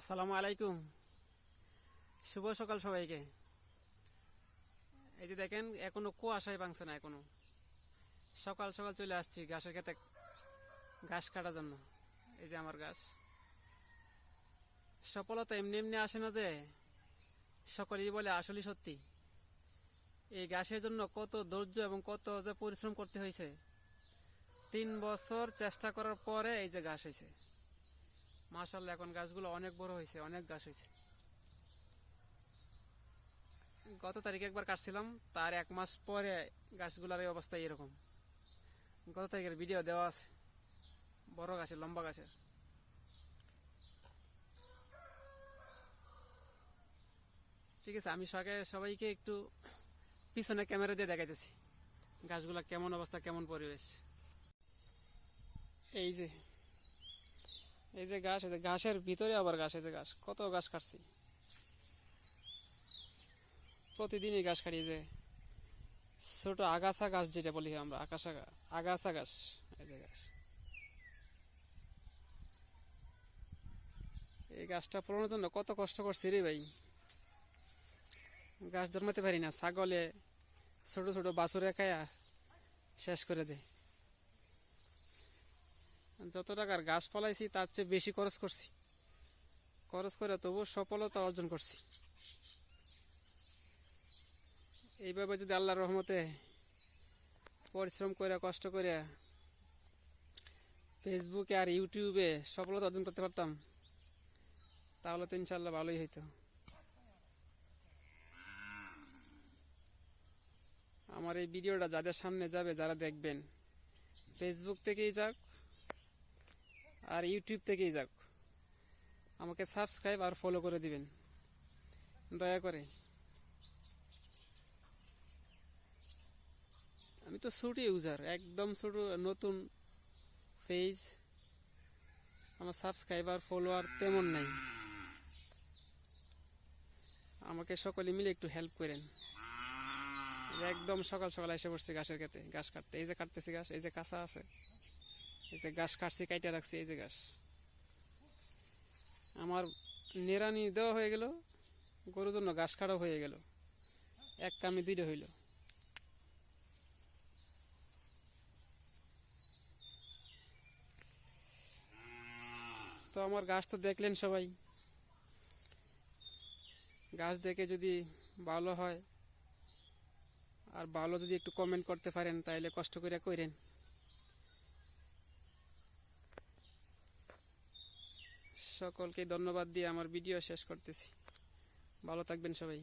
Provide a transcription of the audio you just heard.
আসসালামু আলাইকুম। শুভ সকাল সবাইকে। এই যে দেখেন, এখনও কুয়াশায় ভাঙছে না এখনও। সকাল সকাল চলে আসছি ঘাসের খেতে ঘাস কাটার জন্য। এই যে আমার ঘাস। সফলতা এমনি এমনি আসে না যে, সকলেই বলে আসলেই সত্যি। এই ঘাসের জন্য কত ধৈর্য এবং কত যে পরিশ্রম করতে হয়েছে। তিন বছর চেষ্টা করার পরে এই যে ঘাস হয়েছে। মাশাল্লাহ এখন গাছগুলো অনেক বড় হয়েছে, অনেক গাছ হয়েছে। গত তারিখে একবার কাটছিলাম, তার এক মাস পরে গাছগুলোর এই অবস্থা এরকম। গত তারিখের ভিডিও দেওয়া আছে, বড় গাছের, লম্বা গাছের। ঠিক আছে, আমি সবাইকে সবাইকে একটু পিছনে ক্যামেরা দিয়ে দেখাইতেছি, গাছগুলা কেমন অবস্থা, কেমন পরিবেশ। এই যে এই যে গাছ, এই যে ঘাসের ভিতরে আবার গাছ, এই যে গাছ, কত গাছ কাটছি। প্রতিদিনই গাছ কাটি যে ছোট আগাছা গাছ যেটা বলি আমরা আকাশা আগাছা গাছ, এই যে গাছ। এই গাছটা পুরোনোর জন্য কত কষ্ট করছি রে ভাই। গাছ জন্মাতে পারি না, ছাগলে ছোট ছোট বাছুরে খায়া শেষ করে দেয় যত টাকার গাছ ফলাইছি, তার চেয়ে বেশি খরচ করছি। খরচ করে তবু সফলতা অর্জন করছি। এইভাবে যদি আল্লাহর রহমতে পরিশ্রম করে কষ্ট করে ফেসবুকে আর ইউটিউবে সফলতা অর্জন করতে পারতাম, তাহলে তো ইনশাল্লাহ ভালোই হইতো। আমার এই ভিডিওটা যাদের সামনে যাবে, যারা দেখবেন, ফেসবুক থেকেই যাক আর ইউটিউব থেকেই যাক। আমাকে সাবস্ক্রাইব আর ফলো করে দিবেন। দয়া করে। আমি তো ছোট ইউজার একদম ছোট নতুন পেজ আমার সাবস্ক্রাইবার ফলোয়ার তেমন নাই। আমাকে সকলে মিলে একটু হেল্প করেন। একদম সকাল সকাল এসে পড়ছি ঘাসের খেতে গাছ কাটতে। এই যে কাটতেছি গাছ, এই যে কাঁচা আছে। এই যে ঘাস কাটছি, কাইটা রাখছি, এই যে ঘাস আমার নেরানি দেওয়া হয়ে গেল, গরুর জন্য ঘাস কাটাও হয়ে গেল। এক কামে দুইটা হইল। তো আমার গাছ তো দেখলেন সবাই। গাছ দেখে যদি ভালো হয়, আর ভালো যদি একটু কমেন্ট করতে পারেন তাহলে কষ্ট করে কইরেন। সকলকে ধন্যবাদ দিয়ে আমার ভিডিও শেষ করতেছি। ভালো থাকবেন সবাই।